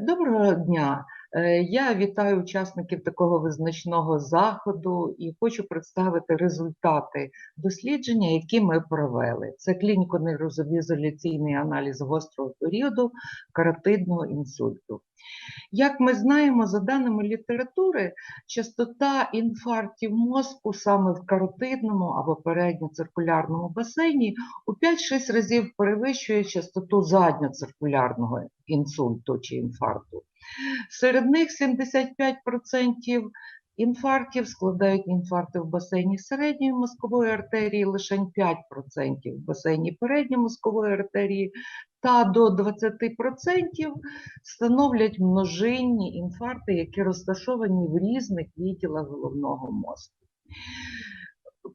Доброго дня! Е, Я вітаю учасників такого визначного заходу і хочу представити результати дослідження, які ми провели. Це клініко-нейровізуляційний аналіз гострого періоду каротидного інсульту. Як ми знаємо, за даними літератури, частота інфарктів мозку саме в каротидному або передньоциркулярному басейні у 5-6 разів перевищує частоту задньоциркулярного інсульту чи інфаркту. Серед них 75% інфарктів складають інфаркти в басейні середньої мозкової артерії, лише 5% в басейні передньомозкової артерії, та до 20% становлять множинні інфаркти, які розташовані в різних відділах головного мозку.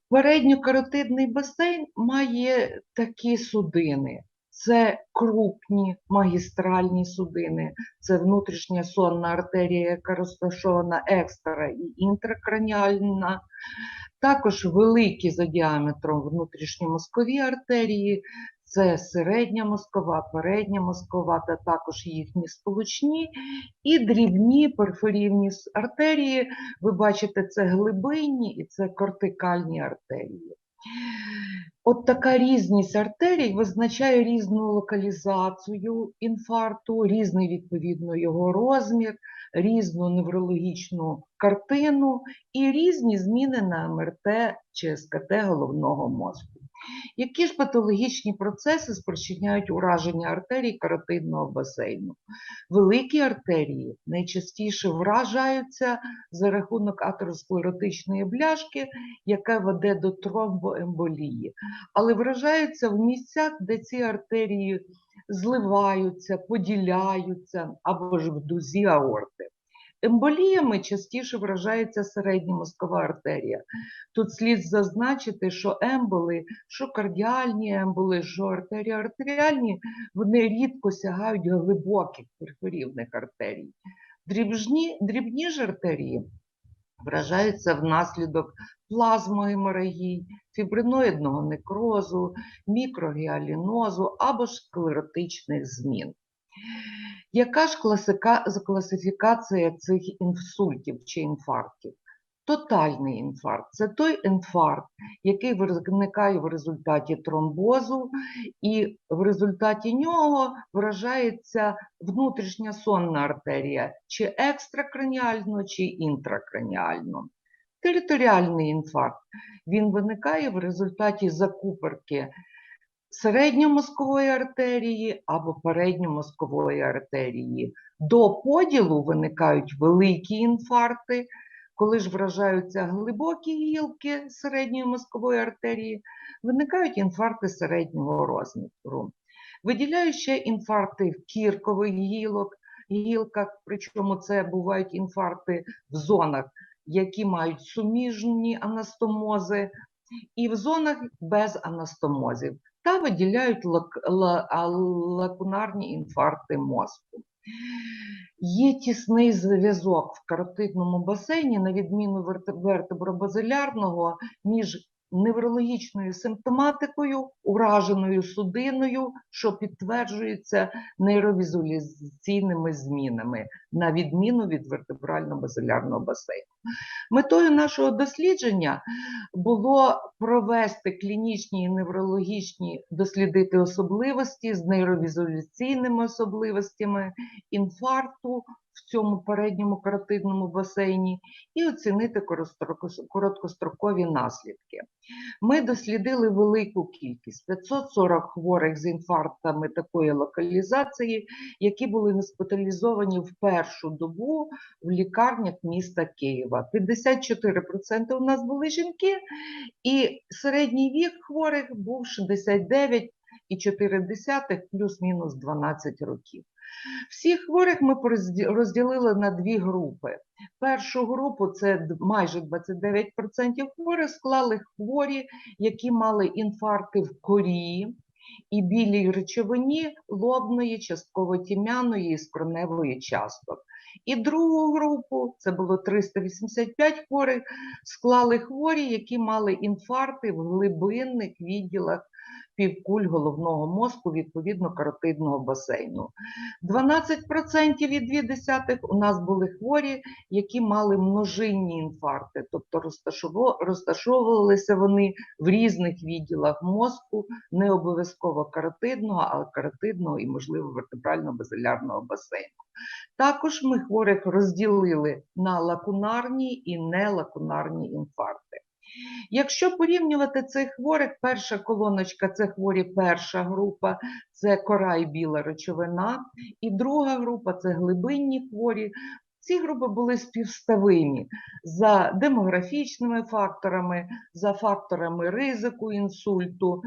Передньокаротидний басейн має такі судини. Це крупні магістральні судини, це внутрішня сонна артерія, яка розташована екстра і інтракраніальна, також великі за діаметром внутрішньомозкові артерії, це середня мозкова, передня мозкова та також їхні сполучні, і дрібні периферійні с- артерії. Ви бачите, це глибинні і це кортикальні артерії. От така різність артерій визначає різну локалізацію інфаркту, різний відповідно його розмір, різну неврологічну картину і різні зміни на МРТ чи СКТ головного мозку. Які ж патологічні процеси спричиняють ураження артерій каротидного басейну? Великі артерії найчастіше вражаються за рахунок атеросклеротичної бляшки, яка веде до тромбоемболії, але вражаються в місцях, де ці артерії зливаються, поділяються або ж в дузі аорти. Емболіями частіше вражається середня мозкова артерія. Тут слід зазначити, що емболи, що кардіальні емболи, що артерії артеріальні, вони рідко сягають глибоких периферійних артерій. Дрібні, дрібні ж артерії вражаються внаслідок плазмогеморагій, фібриноїдного некрозу, мікрогіалінозу або ж склеротичних змін. Яка ж класика, класифікація цих інсультів чи інфарктів? Тотальний інфаркт це той інфаркт, який виникає в результаті тромбозу, і в результаті нього вражається внутрішня сонна артерія, чи екстракраніально, чи інтракраніально. Територіальний інфаркт він виникає в результаті закупорки середньомозкової артерії або передньомозкової артерії. До поділу виникають великі інфаркти, коли ж вражаються глибокі гілки середньої мозкової артерії, виникають інфаркти середнього розміру. Виділяю ще інфаркти в кіркових гілок, гілках, причому це бувають інфаркти в зонах, які мають суміжні анастомози, і в зонах без анастомозів та виділяють лак- ла- лакунарні інфаркти мозку. Є тісний зв'язок в каротидному басейні, на відміну верте- вертебробазилярного, між неврологічною симптоматикою, ураженою судиною, що підтверджується нейровізуляційними змінами, на відміну від вертебрально-базилярного басейну. Метою нашого дослідження було провести клінічні і неврологічні, дослідити особливості з нейровізуляційними особливостями інфаркту в цьому передньому каротидному басейні і оцінити короткострокові наслідки. Ми дослідили велику кількість 540 хворих з інфарктами такої локалізації, які були госпіталізовані в першу добу в лікарнях міста Києва. 54% у нас були жінки, і середній вік хворих був 69,4 плюс-мінус 12 років. Всіх хворих ми розділили на дві групи. Першу групу це майже 29% хворих склали хворі, які мали інфаркти в корі і білій речовині лобної, частково тім'яної і скроневої часток. І другу групу, це було 385 хворих, склали хворі, які мали інфаркти в глибинних відділах півкуль головного мозку, відповідно каротидного басейну. 12,2 у нас були хворі, які мали множинні інфаркти, тобто розташовувалися вони в різних відділах мозку, не обов'язково каротидного, але каротидного і, можливо, вертебрально-базилярного басейну. Також ми хворих розділили на лакунарні і нелакунарні інфаркти. Якщо порівнювати цих хворих, перша колоночка це хворі перша група, це кора і біла речовина, і друга група це глибинні хворі. Ці групи були співставимі за демографічними факторами, за факторами ризику інсульту.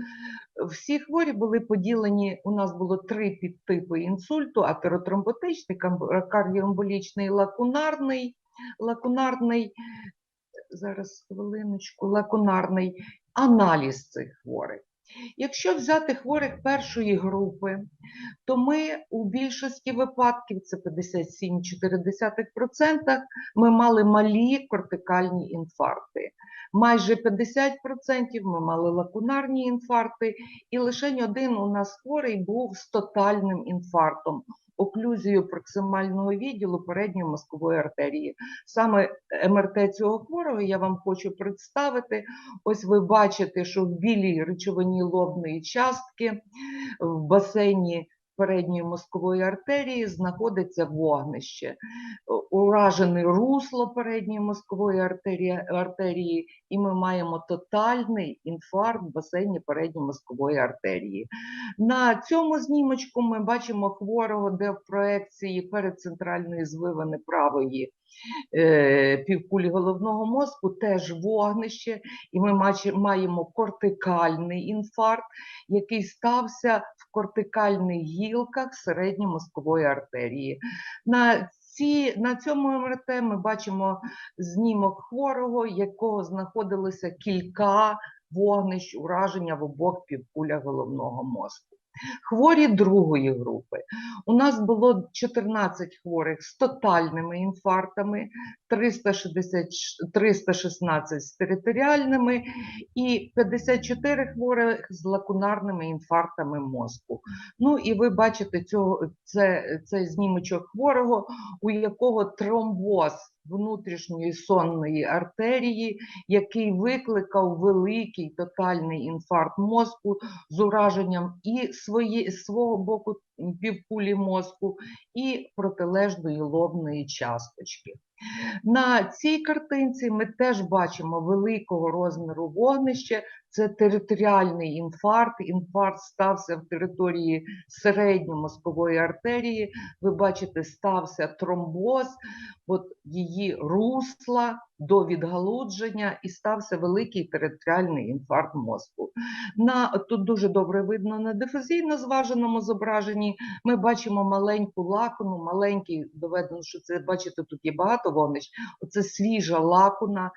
Всі хворі були поділені, у нас було три підтипи інсульту: атеротромботичний, і лакунарний. Лакунарний зараз хвилиночку, лакунарний аналіз цих хворих. Якщо взяти хворих першої групи, то ми у більшості випадків, це 57,4%, ми мали малі кортикальні інфаркти. Майже 50% ми мали лакунарні інфаркти, і лише один у нас хворий був з тотальним інфарктом, оклюзією проксимального відділу передньої мозкової артерії. Саме МРТ цього хворого я вам хочу представити. Ось ви бачите, що в білій речовині лобної частки в басейні передньої мозкової артерії знаходиться вогнище. Уражене русло передньої мозкової артерії, артерії, і ми маємо тотальний інфаркт в басейні передньої мозкової артерії. На цьому знімочку ми бачимо хворого, де в проекції передцентральної звивини правої е, півкулі головного мозку теж вогнище, і ми маємо кортикальний інфаркт, який стався кортикальних гілках середньомозкової артерії. На ці, на цьому МРТ ми бачимо знімок хворого, якого знаходилося кілька вогнищ ураження в обох півкулях головного мозку. Хворі другої групи. У нас було 14 хворих з тотальними інфарктами, 360, 316 з територіальними і 54 хворих з лакунарними інфарктами мозку. Ну і ви бачите цього, це, цей знімочок хворого, у якого тромбоз внутрішньої сонної артерії, який викликав великий тотальний інфаркт мозку з ураженням і свої, свого боку півкулі мозку, і протилежної лобної часточки. На цій картинці ми теж бачимо великого розміру вогнища. Це територіальний інфаркт. Інфаркт стався в території середньомозкової артерії. Ви бачите, стався тромбоз, от її русла до відгалудження, і стався великий територіальний інфаркт мозку. На тут дуже добре видно на дифузійно зваженому зображенні. Ми бачимо маленьку лакуну, маленький доведено, що це бачите, тут є багато вогнищ. Оце свіжа лакуна,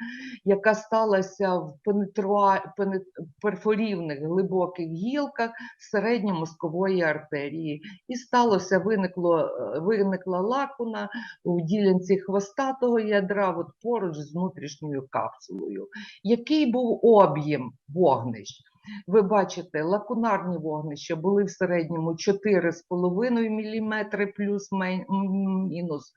яка сталася в пенетруа... пене- перфорівних глибоких гілках середньомозкової артерії. І сталося, виникло, е, виникла лакуна у ділянці хвостатого ядра, от поруч з внутрішньою капсулою. Який був об'єм вогнищ? Ви бачите, лакунарні вогнища були в середньому 4,5 мм плюс-мінус.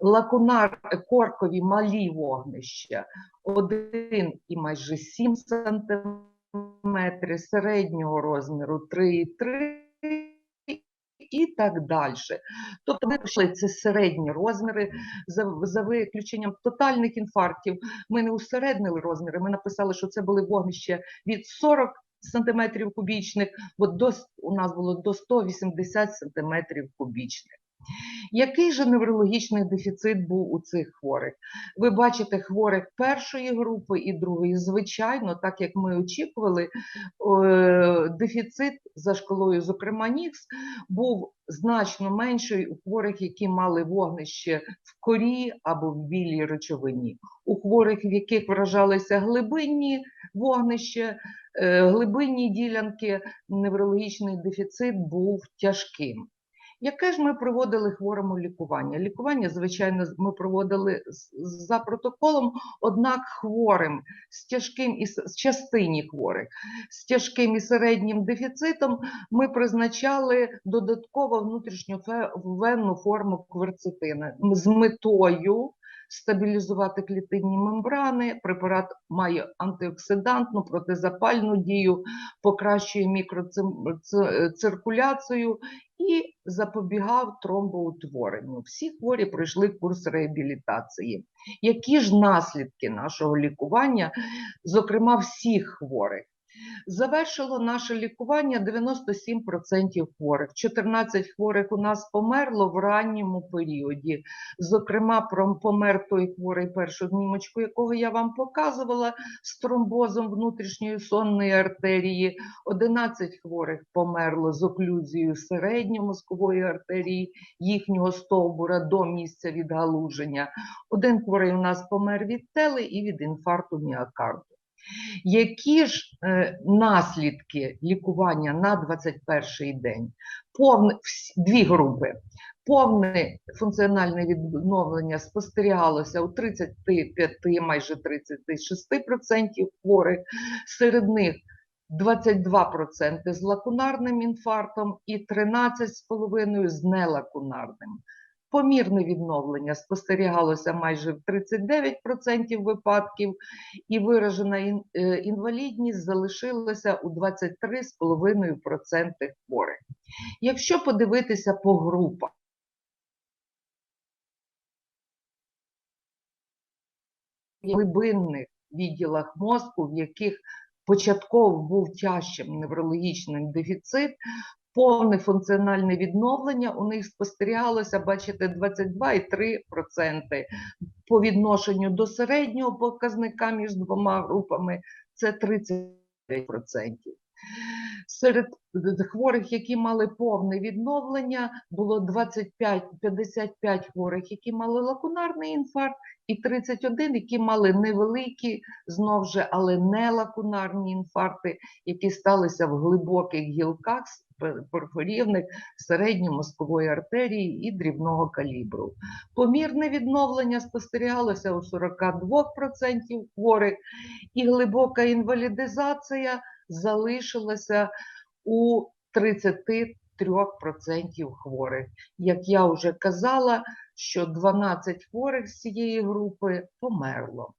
Лакунар коркові малі вогнища 1 і майже 7 см, середнього розміру 3,3 і так далі. Тобто ми пішли це середні розміри, за, за виключенням тотальних інфарктів. Ми не усереднили розміри, ми написали, що це були вогнища від 40 сантиметрів кубічних, бо до, у нас було до 180 сантиметрів кубічних. Який же неврологічний дефіцит був у цих хворих? Ви бачите хворих першої групи і другої. Звичайно, так як ми очікували, дефіцит за шкалою, зокрема НІКС, був значно менший у хворих, які мали вогнище в корі або в білій речовині. У хворих, в яких вражалися глибинні вогнища, е, глибинні ділянки, неврологічний дефіцит був тяжким. Яке ж ми проводили хворому лікування? Лікування, звичайно, ми проводили за протоколом, однак хворим з тяжким і з частині хворих з тяжким і середнім дефіцитом ми призначали додатково внутрішньовенну форму кверцетини з метою стабілізувати клітинні мембрани. Препарат має антиоксидантну, протизапальну дію, покращує мікроциркуляцію і запобігав тромбоутворенню. Всі хворі пройшли курс реабілітації. Які ж наслідки нашого лікування, зокрема всіх хворих? Завершило наше лікування 97% хворих. 14 хворих у нас померло в ранньому періоді. Зокрема, помер той хворий першу знімочку, якого я вам показувала, з тромбозом внутрішньої сонної артерії. 11 хворих померло з оклюзією середньомозкової артерії, їхнього стовбура до місця відгалуження. Один хворий у нас помер від тели і від інфаркту міокарду. Які ж е, наслідки лікування на 21 день? Повне, дві групи. Повне функціональне відновлення спостерігалося у 35, майже 36% хворих. Серед них 22% з лакунарним інфарктом і 13,5% з нелакунарним. Помірне відновлення спостерігалося майже в 39% випадків, і виражена е, інвалідність залишилася у 23,5% хворих. Якщо подивитися по групах, глибинних відділах мозку, в яких початково був тяжчим неврологічним дефіцит, повне функціональне відновлення у них спостерігалося, бачите, 22,3%. По відношенню до середнього показника між двома групами це 39%. Серед хворих, які мали повне відновлення, було 25, 55 хворих, які мали лакунарний інфаркт, і 31, які мали невеликі, знов же, але не лакунарні інфаркти, які сталися в глибоких гілках с- пер- середньомозкової артерії і дрібного калібру. Помірне відновлення спостерігалося у 42% хворих, і глибока інвалідизація залишилася у 33% хворих. Як я вже казала, що 12 хворих з цієї групи померло.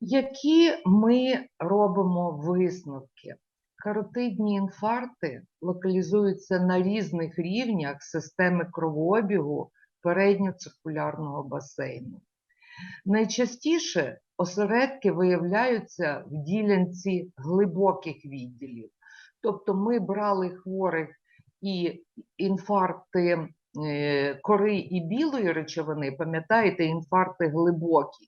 Які ми робимо висновки? Каротидні інфаркти локалізуються на різних рівнях системи кровообігу передньоциркулярного басейну. Найчастіше осередки виявляються в ділянці глибоких відділів. Тобто ми брали хворих і інфаркти е, кори і білої речовини, пам'ятаєте, інфаркти глибокі.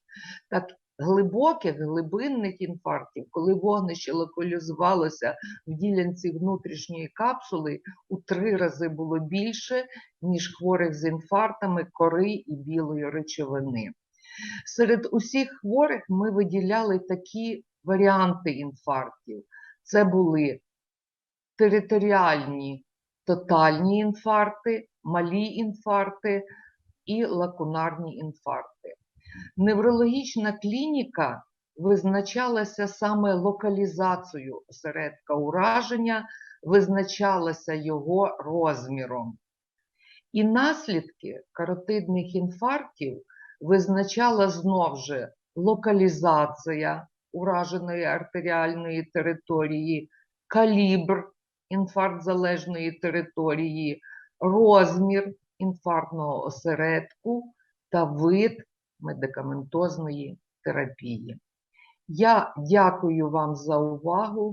Так, глибоких глибинних інфарктів, коли вогнище локалізувалося в ділянці внутрішньої капсули, у три рази було більше, ніж хворих з інфарктами кори і білої речовини. Серед усіх хворих ми виділяли такі варіанти інфарктів. Це були територіальні тотальні інфаркти, малі інфаркти і лакунарні інфаркти. Неврологічна клініка визначалася саме локалізацією осередка ураження, визначалася його розміром. І наслідки каротидних інфарктів визначала знов же локалізація ураженої артеріальної території, калібр інфаркт залежної території, розмір інфарктного осередку та вид медикаментозної терапії. Я дякую вам за увагу.